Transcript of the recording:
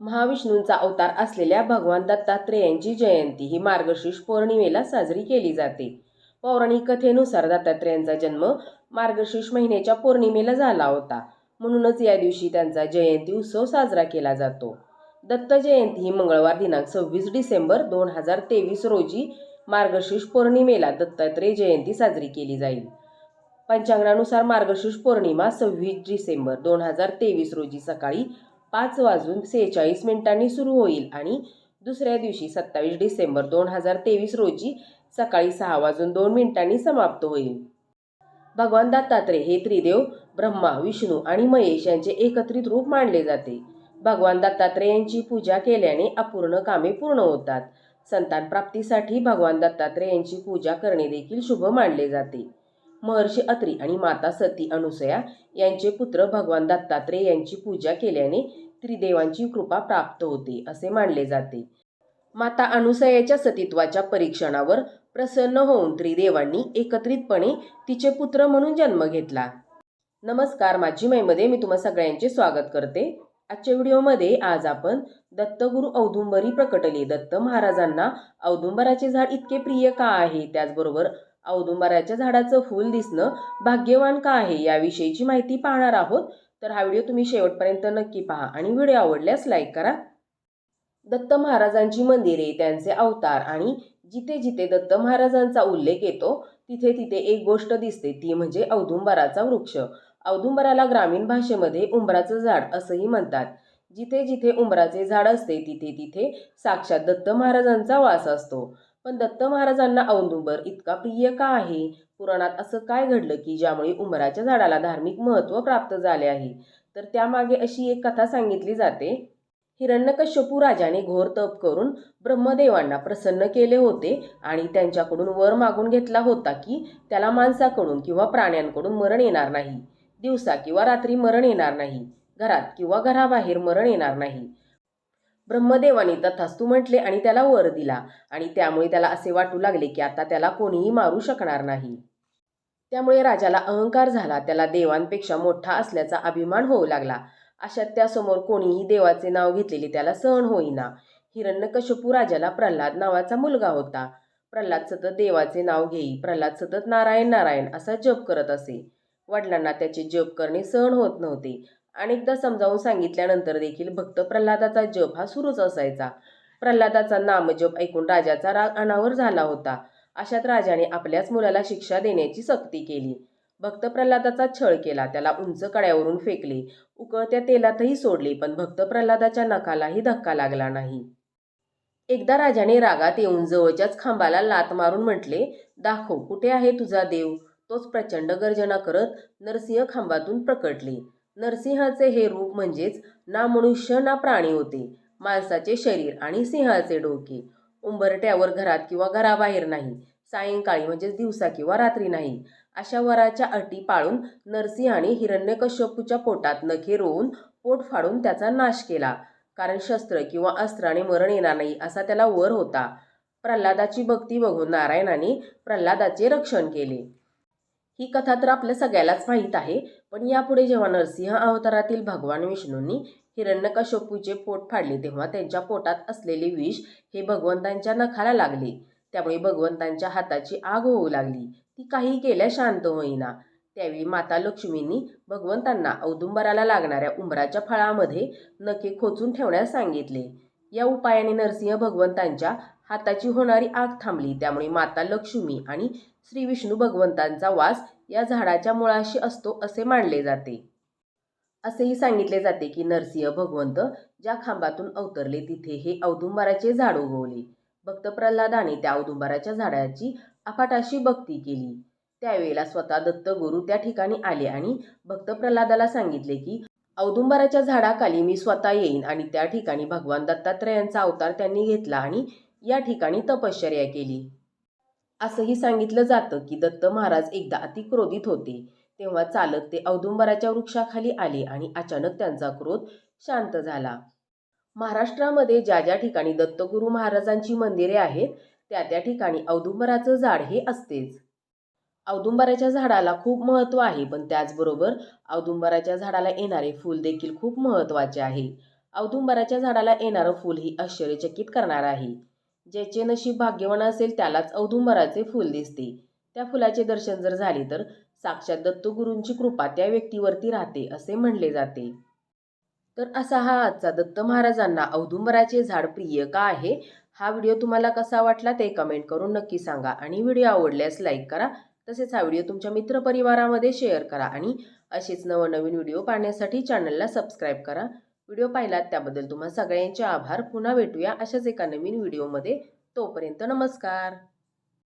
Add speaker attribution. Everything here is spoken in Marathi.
Speaker 1: महाविष्णूंचा अवतार असलेल्या भगवान दत्तात्रेयांची जयंती ही मार्गशीर्ष पौर्णिमेला साजरी केली जाते. पौराणिक कथेनुसार दत्तात्रेयांचा जन्म मार्गशीर्ष महिन्याच्या पौर्णिमेला झाला होता. म्हणूनच या दिवशी त्यांचा जयंती उत्सव साजरा केला जातो. दत्त जयंती ही मंगळवार दिनांक सव्वीस डिसेंबर दोन हजार तेवीस रोजी मार्गशीर्ष पौर्णिमेला दत्तात्रेय जयंती साजरी केली जाईल. पंचांगानुसार मार्गशीर्ष पौर्णिमा सव्वीस डिसेंबर दोन हजार तेवीस रोजी सकाळी पाच वाजून सेहेचाळीस मिनिटांनी सुरू होईल आणि दुसऱ्या दिवशी सत्तावीस डिसेंबर दोन हजार तेवीस रोजी सकाळी सहा वाजून दोन मिनिटांनी समाप्त होईल. भगवान दत्तात्रय हे त्रिदेव ब्रह्मा विष्णू आणि महेश यांचे एकत्रित रूप मानले जाते. भगवान दत्तात्रय यांची पूजा केल्याने अपूर्ण कामे पूर्ण होतात. संतान प्राप्तीसाठी भगवान दत्तात्रय यांची पूजा करणे देखील शुभ मानले जाते. महर्षी अत्री आणि माता सती अनुसया यांचे पुत्र भगवान दत्तात्रय यांची पूजा केल्याने त्रिदेवांची कृपा प्राप्त होते असे मानले जाते. माता अनुसयाच्या सतीत्वाच्या परीक्षणावर प्रसन्न होऊन त्रिदेवांनी एकत्रितपणे तिचे पुत्र म्हणून जन्म घेतला. नमस्कार माझी मैमध्ये मी तुम्हा सगळ्यांचे स्वागत करते. आजच्या व्हिडिओमध्ये आज आपण दत्तगुरु औदुंबरी प्रकटले. दत्त महाराजांना औदुंबराचे झाड इतके प्रिय का आहे? त्याचबरोबर औदुंबराच्या झाडाचं फूल दिसणं भाग्यवान का आहे? याविषयीची माहिती पाहणार आहोत. तर हा व्हिडिओ तुम्ही शेवटपर्यंत नक्की पहा आणि व्हिडिओ आवडल्यास लाईक करा. दत्त महाराजांची मंदिरे त्यांचे अवतार आणि जिथे जिथे दत्त महाराजांचा उल्लेख येतो तिथे तिथे एक गोष्ट दिसते ती म्हणजे औदुंबराचा वृक्ष. औदुंबराला ग्रामीण भाषेमध्ये उंबराचं झाड असंही म्हणतात. जिथे जिथे उंबराचे झाड असते तिथे तिथे साक्षात दत्त महाराजांचा वास असतो. पण दत्त महाराजांना औदुंबर इतका प्रिय का आहे? पुराणात असं काय घडलं की ज्यामुळे उंबराच्या झाडाला धार्मिक महत्त्व प्राप्त झाले आहे? तर त्यामागे अशी एक कथा सांगितली जाते. हिरण्यकश्यपू राजाने घोर तप करून ब्रह्मदेवांना प्रसन्न केले होते आणि त्यांच्याकडून वर मागून घेतला होता की त्याला माणसाकडून किंवा प्राण्यांकडून मरण येणार नाही. दिवसा किंवा रात्री मरण येणार नाही. घरात किंवा घराबाहेर मरण येणार नाही. ब्रह्मदेवाने तथास्तू म्हटले आणि त्याला वर दिला आणि त्यामुळे त्याला असे वाटू लागले की आता त्याला कोणीही मारू शकणार नाही. त्यामुळे राजाला अहंकार झाला. त्याला देवांपेक्षा मोठा असल्याचा अभिमान होऊ लागला. अशात त्यासमोर कोणीही देवाचे नाव घेतलेले त्याला सहन होईना. हिरण्यकश्यपू राजाला प्रल्हाद नावाचा मुलगा होता. प्रल्हाद सतत देवाचे नाव घेई. प्रल्हाद सतत नारायण नारायण असा जप करत असे. वडिलांना त्याचे जप करणे सहन होत नव्हते. अनेकदा समजावून सांगितल्यानंतर देखील भक्त प्रल्हादाचा जप हा सुरूच असायचा. प्रल्हादाचा नामजप ऐकून राजाचा राग अनावर झाला होता. अशात राजाने आपल्याच मुलाला शिक्षा देण्याची सक्ती केली. भक्त प्रल्हादाचा छळ केला त्याला उंच कड्यावरून फेकले. उकळत्या तेलातही सोडले पण भक्त प्रल्हादाच्या नखालाही धक्का लागला नाही. एकदा राजाने रागात येऊन जवळच्याच खांबाला लात मारून म्हटले दाखव कुठे आहे तुझा देव? तोच प्रचंड गर्जना करत नरसिंह खांबातून प्रकटले. नरसिंहाचे हे रूप म्हणजेच ना मनुष्य ना प्राणी होते. माणसाचे शरीर आणि सिंहाचे डोके. उंबरट्यावर घरात किंवा घराबाहेर नाही. सायंकाळी म्हणजेच दिवसा किंवा रात्री नाही. अशा वराच्या अटी पाळून नरसिंहाने हिरण्यकश्यपूच्या पोटात नखे रोवून पोट फाडून त्याचा नाश केला. कारण शस्त्र किंवा अस्त्राने मरण येणार नाही असा त्याला वर होता. प्रल्हादाची भक्ती बघून नारायणाने प्रल्हादाचे रक्षण केले. ही कथा तर आपल्या सगळ्यालाच माहीत आहे. पण यापुढे जेव्हा नरसिंह अवतारातील भगवान विष्णूंनी हिरण्यकशोपूचे पोट फाडले. तेव्हा त्यांच्या पोटात असलेले विष हे भगवंतांच्या नखाला लागले. त्यामुळे भगवंतांच्या हाताची आग होऊ लागली. ती काही केल्या शांत होईना. त्यावेळी माता लक्ष्मींनी भगवंतांना औदुंबराला लागणाऱ्या उंबराच्या फळामध्ये नखे खोचून ठेवण्यास सांगितले. या उपायाने नरसिंह भगवंतांच्या हाताची होणारी आग थांबली. त्यामुळे माता लक्ष्मी आणि श्री विष्णू भगवंतांचा वास या झाडाच्या मुळाशी असतो असे मानले जाते. असेही सांगितले जाते की नरसिंह भगवंत ज्या खांबातून अवतरले तिथे हे औदुंबराचे झाड उगवले. भक्त प्रल्हादाने त्या औदुंबराच्या झाडाची अफाटाशी भक्ती केली. त्यावेळेला स्वतः दत्तगुरू त्या ठिकाणी आले आणि भक्त प्रल्हादाला सांगितले की औदुंबराच्या झाडाखाली मी स्वतः येईन आणि त्या ठिकाणी भगवान दत्तात्रयांचा अवतार त्यांनी घेतला आणि या ठिकाणी तपश्चर्या केली. असंही सांगितलं जातं की दत्त महाराज एकदा अतिक्रोधित होते. तेव्हा चालत ते औदुंबराच्या वृक्षाखाली आले आणि अचानक त्यांचा क्रोध शांत झाला. महाराष्ट्रामध्ये ज्या ज्या ठिकाणी दत्तगुरू महाराजांची मंदिरे आहेत त्या त्या ठिकाणी औदुंबराचं झाड हे असतेच. औदुंबराच्या झाडाला खूप महत्त्व आहे पण त्याचबरोबर औदुंबराच्या झाडाला येणारे फूल देखील खूप महत्त्वाचे आहे. औदुंबराच्या झाडाला येणारं फूल ही आश्चर्यचकित करणार आहे. ज्याचे नशीब भाग्यवान असेल त्यालाच औदुंबराचे फूल दिसते. त्या फुलाचे दर्शन जर झाले तर साक्षात दत्तगुरूंची कृपा त्या व्यक्तीवरती राहते असे म्हणले जाते. तर असा हा आजचा दत्त महाराजांना औदुंबराचे झाड प्रिय का आहे? हा व्हिडिओ तुम्हाला कसा वाटला ते कमेंट करून नक्की सांगा आणि व्हिडिओ आवडल्यास लाईक करा तसेच हा व्हिडिओ तुमच्या मित्रपरिवारामध्ये शेअर करा आणि असेच नवनवीन व्हिडिओ पाहण्यासाठी चॅनलला सबस्क्राईब करा. व्हिडिओ पाहिलात त्याबद्दल तुम्हा सगळ्यांचे आभार. पुन्हा भेटूया अशाच एका नवीन व्हिडिओमध्ये. तोपर्यंत नमस्कार.